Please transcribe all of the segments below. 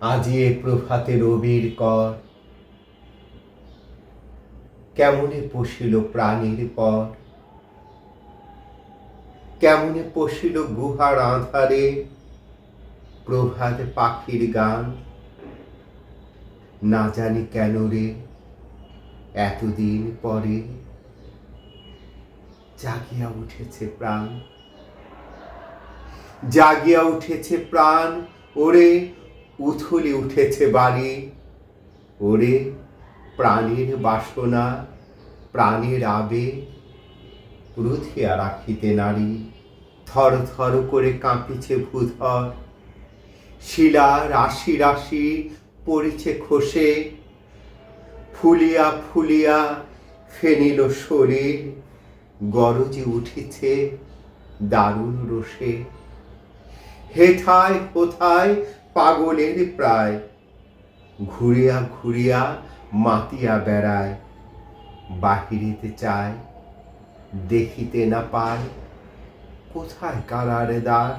আজি এ প্রভাতে রবির কর। কেমনে পশিল প্রাণীর পর? কেমনে পশিল গুহার আধারে? প্রভাত পাখির গান। না জানি কেন রে, এতদিন পরে জাগিয়া উঠেছে প্রাণ। জাগিয়া উঠেছে প্রাণ, ওরে উথলে উঠেছে বাড়ি ওরে প্রাণীর বাসনা, প্রাণীর আবেগ রুধিয়া রাখিতে নারী, থর থর করে কাঁপিছে ভূধর। শিলা রাশি রাশি পড়েছে খসে, ফুলিয়া ফুলিয়া ফেনিল শরীর গরজে উঠেছে দারুণ রোষে। হেথায় কোথায় পাগলের প্রায়। ঘুরিয়া ঘুরিয়া মাতিয়া বেড়ায়, বাহিরিতে চায়, দেখিতে না পায়, কোথায় কারার দ্বার?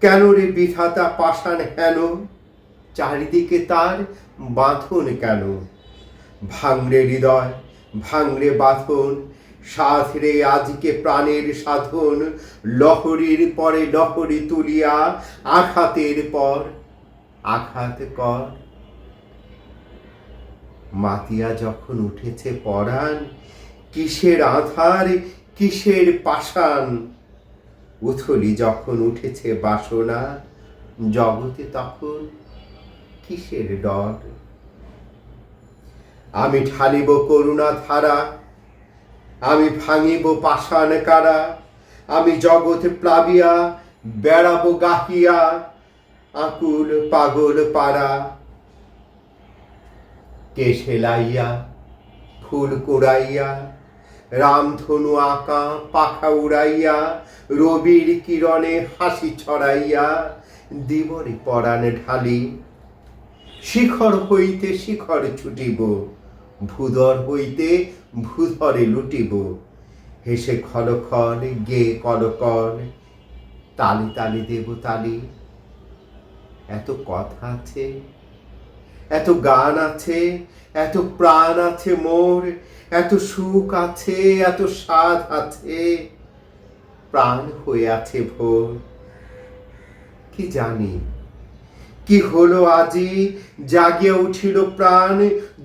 কেন রে বিধাতা পাষাণ হেন? চারিদিকে তার বাঁধন কেন? ভাঙড়ে হৃদয় ভাঙড়ে বাঁধন সাধরে আজকে প্রাণের সাধন, লহরীর পরে লহরী তুলিয়া, আঘাতের পর আঘাত কর। মাতিয়া যখন উঠেছে পরাণ, কিসের আধার, কিসের পাষাণ? উথলি যখন উঠেছে বাসনা, জগতে তখন কিসের ডর? আমি ঢালিব করুণা ধারা আমি ভাঙিব পাষাণ কারা, আমি জগতে প্লাবিয়া, বেড়াবো গাহিয়া, আকুল পাগল পাড়া। কে সেলাইয়া ফুল কুড়াইয়া, রামধনু আঁকা, পাখা উড়াইয়া, রবির কিরণে হাসি ছড়াইয়া, দিবরে পরাণে ঢালি। শিখর হইতে শিখর ছুটিব ভূদর হইতে ভূধরে লুটিব। হেসে খল গে কল তালি তালি দেব তালি। এত কথা আছে, এত গান আছে, এত প্রাণ আছে মোর, এত সুখ আছে, এত স্বাদ আছে। প্রাণ হয়ে আছে ভোর, কি জানি? কি হলো আজি? জাগিয়া উঠিল প্রাণ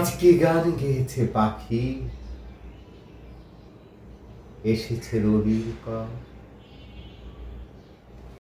আজ কি গান গেয়েছে পাখি। এসেছে রবির কর